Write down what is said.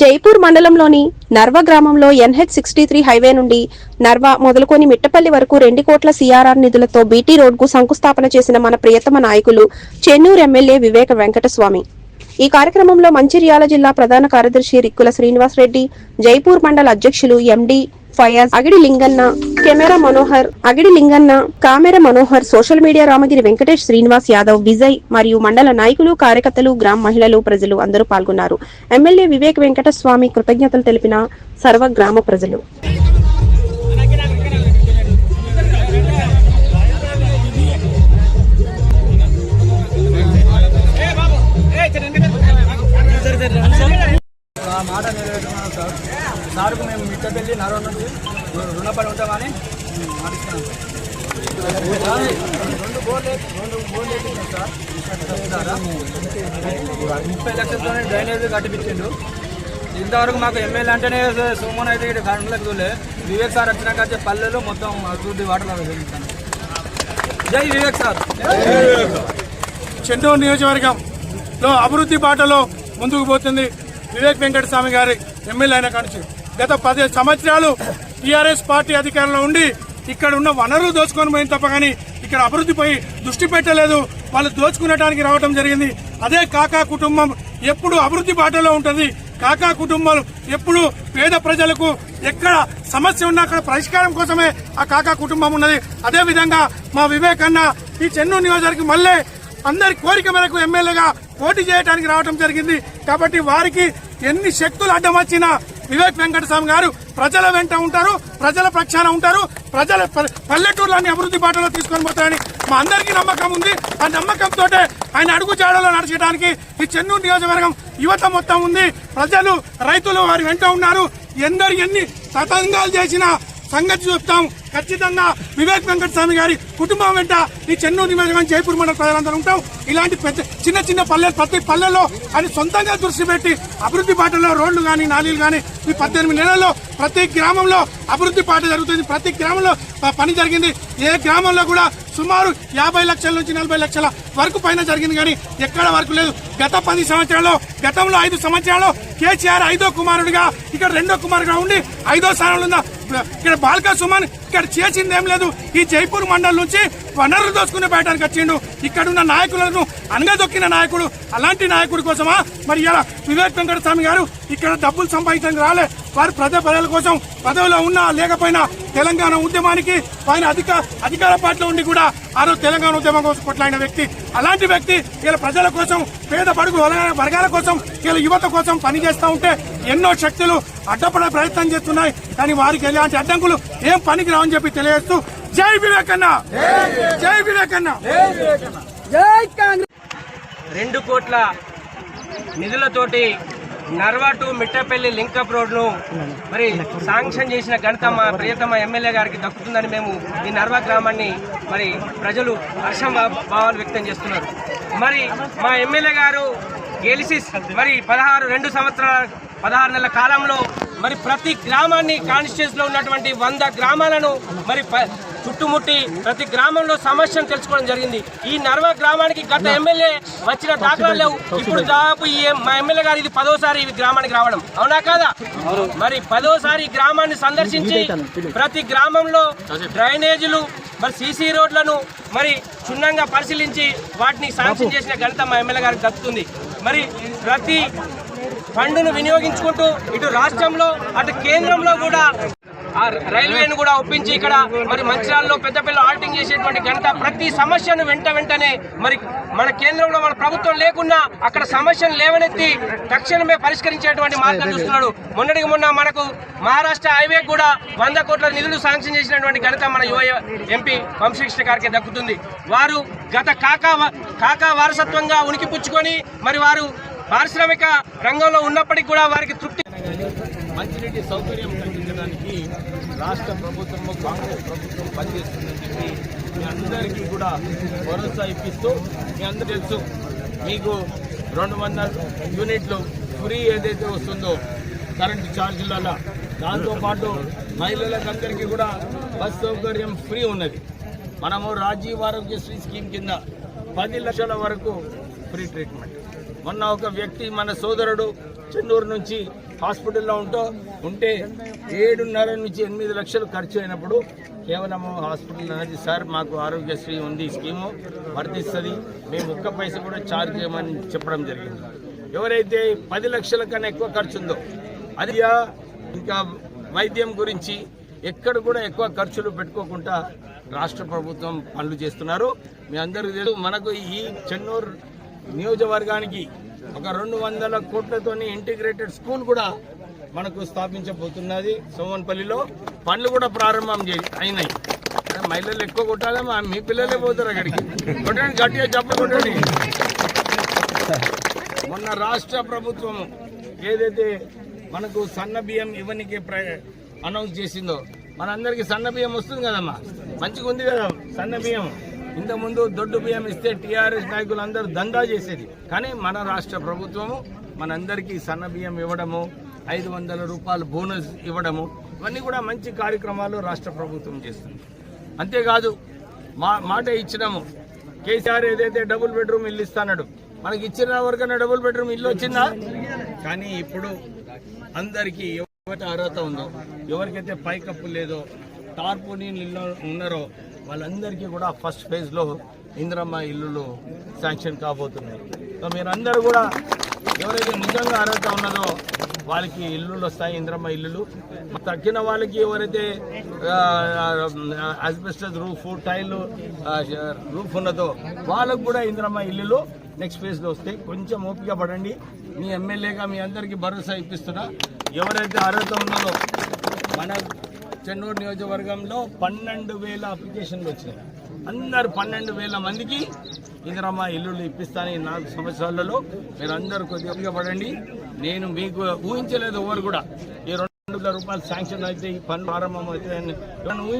జైపూర్ మండలంలోని నర్వ గ్రామంలో NH sixty three highway నుండి నర్వ మొదలుకొని మిట్టపల్లి వరకు రెండు కోట్ల సిఆర్ఆర్ నిధులతో బీటీ రోడ్కు శంకుస్థాపన చేసిన మన ప్రియతమ నాయకులు చెన్నూరు ఎమ్మెల్యే వివేక వెంకటస్వామి. ఈ కార్యక్రమంలో మంచిర్యాల జిల్లా ప్రధాన కార్యదర్శి రిక్కుల శ్రీనివాస్ రెడ్డి జైపూర్ మండల అధ్యక్షులు MD Fayaz Agidi Linganna camera Manohar Agidi Linganna camera Manohar social media Ramagiri Venkatesh Srinivas Yadav Vijay మరియు మండల నాయకులు కార్యకర్తలు గ్రామ మహిళలు ప్రజలు అందరూ పాల్గొన్నారు. ఎమ్మెల్యే వివేక్ వెంకటస్వామి కృతజ్ఞతలు తెలిపిన సర్వ గ్రామ ప్రజలు. మాట నెరవేరుతున్నాం సార్ సార్కు మేము మిట్టపల్లి నరవ నుంచి రుణపడి ఉంటామని రెండు బోర్లు రెండు బోర్లు సార్. చెప్తారా? ముప్పై లక్షలతోనే డ్రైనేజ్ కట్టిపించిండు ఇంతవరకు మాకు ఎమ్మెల్యే అంటేనే సోమన్ అయితే ఇక్కడ చూడలే. వివేక్ సార్ వచ్చినాక వచ్చే పల్లెలు మొత్తం అభివృద్ధి వాటర్లో జరుగుతాను జై వివేక్ సార్. చెన్నూరు నియోజకవర్గంలో అభివృద్ధి బాటలో ముందుకు పోతుంది వివేక్ వెంకటస్వామి గారి ఎమ్మెల్యే అయిన కానించి గత పది సంవత్సరాలు టీఆర్ఎస్ పార్టీ అధికారంలో ఉండి ఇక్కడ ఉన్న వనరులు దోచుకొని పోయిన తప్ప కానీ ఇక్కడ అభివృద్ధిపై దృష్టి పెట్టలేదు. వాళ్ళు దోచుకునడానికి రావడం జరిగింది. అదే కాకా కుటుంబం ఎప్పుడు అభివృద్ధి బాటలో ఉంటుంది. కాకా కుటుంబాలు ఎప్పుడు పేద ప్రజలకు ఎక్కడ సమస్య ఉన్నా అక్కడ పరిష్కారం కోసమే ఆ కాకా కుటుంబం ఉన్నది. అదే విధంగా మా వివేకన్న ఈ చెన్నూరు నియోజకవర్గం మళ్ళీ అందరి కోరిక మేరకు ఎమ్మెల్యేగా పోటీ చేయడానికి రావడం జరిగింది. కాబట్టి వారికి ఎన్ని శక్తులు అడ్డం వచ్చినా వివేక్ వెంకటస్వామి గారు ప్రజల వెంట ఉంటారు ప్రజల పక్షాన ఉంటారు ప్రజల ప- పల్లెటూర్లన్నీ అభివృద్ధి బాటలో తీసుకొని పోతారని మా అందరికీ నమ్మకం ఉంది. ఆ నమ్మకంతో ఆయన అడుగు జాడలో నడిచడానికి ఈ చెన్నూరు నియోజకవర్గం యువత మొత్తం ఉంది. ప్రజలు రైతులు వారి వెంట ఉన్నారు. ఎందరు ఎన్ని తతంగాలు చేసినా సంగతి చూస్తాం. ఖచ్చితంగా వివేక్ వెంకటస్వామి గారి కుటుంబం వెంట ఈ చెన్నూరు నియోజకవర్గం జైపూర్ మండల ప్రజలందరూ ఉంటాం. ఇలాంటి పెద్ద చిన్న చిన్న పల్లెలు ప్రతి పల్లెల్లో ఆయన సొంతంగా దృష్టి పెట్టి అభివృద్ధి పాటల్లో రోడ్లు కానీ నాలీలు కానీ ఈ పద్దెనిమిది నెలల్లో ప్రతి గ్రామంలో అభివృద్ధి పాట జరుగుతుంది. ప్రతి గ్రామంలో పని జరిగింది. ఏ గ్రామంలో కూడా సుమారు యాభై లక్షల నుంచి నలభై లక్షల వరకు పైన జరిగింది కానీ ఎక్కడ వరకు లేదు. గత పది సంవత్సరాల్లో గతంలో ఐదు సంవత్సరాల్లో కేసీఆర్ ఐదో కుమారుడిగా ఇక్కడ రెండో కుమారుడిగా ఉండి ఐదో స్థానంలో ఉన్న ఇక్కడ బాల్కా సుమన్ ఇక్కడ చేసింది ఏం లేదు. ఈ జైపూర్ మండల్ నుంచి వనరులు దోచుకునే బయటానికి వచ్చిండు. ఇక్కడున్న నాయకులను అనగదొక్కిన నాయకుడు అలాంటి నాయకుడి కోసమా? మరి ఇలా వివేక్ వెంకట స్వామి గారు ఇక్కడ డబ్బులు సంపాదించడానికి రాలే. వారు ప్రజా ప్రజల కోసం పదవిలో ఉన్నా లేకపోయినా తెలంగాణ ఉద్యమానికి ఆయన అధిక అధికార పార్టీలో ఉండి కూడా ఆ రోజు తెలంగాణ ఉద్యమం కోసం కొట్లాడిన వ్యక్తి. అలాంటి వ్యక్తి ఇలా ప్రజల కోసం పేద బడుగు వర్గాల- వర్గాల కోసం ఇలా యువత కోసం పనిచేస్తూ ఉంటే ఎన్నో శక్తులు అడ్డపడే ప్రయత్నం చేస్తున్నాయి. కానీ వారికి ఎలాంటి అడ్డంకులు ఏం పనికి రావని చెప్పి తెలియజేస్తూ జై వివేకన్న! జై వివేకన్న! రెండు కోట్ల నిధులతోటి Narva to Mittapalli link up రోడ్ను మరి శాంక్షన్ చేసిన ఘనత మా ప్రియతమ ఎమ్మెల్యే గారికి దక్కుతుందని మేము ఈ నర్వా గ్రామాన్ని మరి ప్రజలు హర్షం భావాలు వ్యక్తం చేస్తున్నారు. మరి మా ఎమ్మెల్యే గారు గెలిసి మరి పదహారు రెండు సంవత్సరాల పదహారు నెలల కాలంలో మరి ప్రతి గ్రామాన్ని కాన్స్టిట్యూన్స్లో ఉన్నటువంటి వంద గ్రామాలను మరి ప- చుట్టుముట్టి ప్రతి గ్రామంలో సమస్యను తెలుసుకోవడం జరిగింది. ఈ నర్వ గ్రామానికి గత ఎమ్మెల్యే వచ్చిన దాఖలాలు లేవు. ఇప్పుడు దాదాపు ఈ మా ఎమ్మెల్యే గారు ఇది పదోసారి ఈ గ్రామానికి రావడం. అవునా కాదా? మరి పదోసారి గ్రామాన్ని సందర్శించి ప్రతి గ్రామంలో డ్రైనేజీలు మరి సీసీ రోడ్లను మరి క్షుణ్ణంగా పరిశీలించి వాటిని శాంక్షన్ చేసిన ఘనత మా ఎమ్మెల్యే గారికి దక్కుతుంది. మరి ప్రతి ఫండ్ను వినియోగించుకుంటూ ఇటు రాష్ట్రంలో అటు కేంద్రంలో కూడా రైల్వేను కూడా ఒప్పించి ఇక్కడ మరి మంచిర్యాలలో పెద్ద పెద్ద ఆల్టింగ్ చేసేటువంటి ఘనత ప్రతి సమస్యను వెంట వెంటనే మరి మన కేంద్రంలో మన ప్రభుత్వం లేకున్నా అక్కడ సమస్యను లేవనెత్తి తక్షణమే పరిష్కరించేటువంటి మార్గం చూస్తున్నాడు. మొన్నటికి మొన్న మనకు మహారాష్ట్ర హైవే కూడా వంద కోట్ల నిధులు శాంక్షన్ చేసినటువంటి ఘనత మన యువ ఎంపీ వంశకృష్ణ గారికి దక్కుతుంది. వారు గత కాకా కాకా వారసత్వంగా ఉనికి పుచ్చుకొని మరి వారు పారిశ్రామిక రంగంలో ఉన్నప్పటికీ కూడా వారికి తృప్తి మంచినీటి సౌకర్యం చేయడానికి రాష్ట్ర ప్రభుత్వము కాంగ్రెస్ ప్రభుత్వం పనిచేస్తుందని చెప్పి మీ అందరికీ కూడా భరోసా ఇప్పిస్తూ మీ అందరూ తెలుసు మీకు రెండు వందల యూనిట్లు ఫ్రీ ఏదైతే వస్తుందో కరెంటు ఛార్జీలలో దాంతోపాటు మహిళలకందరికీ కూడా బస్ సౌకర్యం ఫ్రీ ఉన్నది. మనము రాజీవ్ ఆరోగ్యశ్రీ స్కీమ్ కింద పది లక్షల వరకు ఫ్రీ ట్రీట్మెంట్. మొన్న ఒక వ్యక్తి మన సోదరుడు చెన్నూరు నుంచి హాస్పిటల్లో ఉంటూ ఉంటే ఏడున్నర నుంచి ఎనిమిది లక్షలు ఖర్చు అయినప్పుడు కేవలం హాస్పిటల్ అనేది సార్ మాకు ఆరోగ్యశ్రీ ఉంది స్కీము వర్తిస్తుంది. మేము ఒక్క పైస కూడా చార్జ్ చేయమని చెప్పడం జరిగింది. ఎవరైతే పది లక్షల కన్నా ఎక్కువ ఖర్చు ఉందో అది ఇంకా వైద్యం గురించి ఎక్కడ కూడా ఎక్కువ ఖర్చులు పెట్టుకోకుండా రాష్ట్ర ప్రభుత్వం పనులు చేస్తున్నారు. మీ అందరికీ తెలుసు మనకు ఈ చెన్నూరు నియోజకవర్గానికి ఒక రెండు వందల కోట్లతోని ఇంటిగ్రేటెడ్ స్కూల్ కూడా మనకు స్థాపించబోతున్నది. సోమన్పల్లిలో పనులు కూడా ప్రారంభం అయినాయి. మహిళలు ఎక్కువ కొట్టాలి మా మీ పిల్లలే పోతారు అక్కడికి. కొట్టండి గట్టిగా చెప్పు కొట్టండి. మొన్న రాష్ట్ర ప్రభుత్వం ఏదైతే మనకు సన్న బియ్యం ఇవ్వనికి అనౌన్స్ చేసిందో మనందరికి సన్న బియ్యం వస్తుంది కదమ్మా. మంచిగా ఉంది కదా సన్న బియ్యం. ఇంతకుముందు దొడ్డు బియ్యం ఇస్తే టీఆర్ఎస్ నాయకులు అందరూ దందా చేసేది. కానీ మన రాష్ట్ర ప్రభుత్వము మనందరికీ సన్న బియ్యం ఇవ్వడము ఐదు వందల రూపాయలు బోనస్ ఇవ్వడము ఇవన్నీ కూడా మంచి కార్యక్రమాలు రాష్ట్ర ప్రభుత్వం చేస్తుంది. అంతేకాదు మా మాట ఇచ్చినాము. కేసీఆర్ ఏదైతే డబుల్ బెడ్రూమ్ ఇల్లు ఇస్తానడు మనకి ఇచ్చిన వరకన్నా డబుల్ బెడ్రూమ్ ఇల్లు వచ్చిందా? కానీ ఇప్పుడు అందరికీ ఎవరి అర్హత ఉందో ఎవరికైతే పైకప్పు లేదో టార్పోనీ ఇల్లు ఉన్నారో వాళ్ళందరికీ కూడా ఫస్ట్ ఫేజ్లో ఇందిరమ్మ ఇల్లులు శాంక్షన్ కాబోతున్నాయి. సో మీరందరూ కూడా ఎవరైతే నిజంగా అర్హత ఉన్నదో వాళ్ళకి ఇల్లులు వస్తాయి ఇంద్రమ్మ ఇల్లులు. తగ్గిన వాళ్ళకి ఎవరైతే అస్బెస్టస్ రూఫ్ టైల్ రూఫ్ ఉన్నదో వాళ్ళకు కూడా ఇంద్రమ్మ ఇల్లులు నెక్స్ట్ ఫేజ్లో వస్తాయి. కొంచెం ఓపిక పడండి. మీ ఎమ్మెల్యేగా మీ అందరికీ భరోసా ఇప్పిస్తున్నా. ఎవరైతే అర్హత ఉన్నదో మన చెన్నూరు నియోజకవర్గంలో పన్నెండు వేల అప్లికేషన్లు వచ్చినాయి. అందరు పన్నెండు వేల మందికి ఇందిరమ్మ ఇల్లులు ఇప్పిస్తాను ఈ నాలుగు సంవత్సరాలలో. మీరు అందరూ కొద్దిగా పడండి నేను మీకు ఊహించలేదు ఎవరు కూడా. ఈ రెండు వేల రూపాయలు శాంక్షన్ అయితే ఈ పని ప్రారంభం అవుతాయని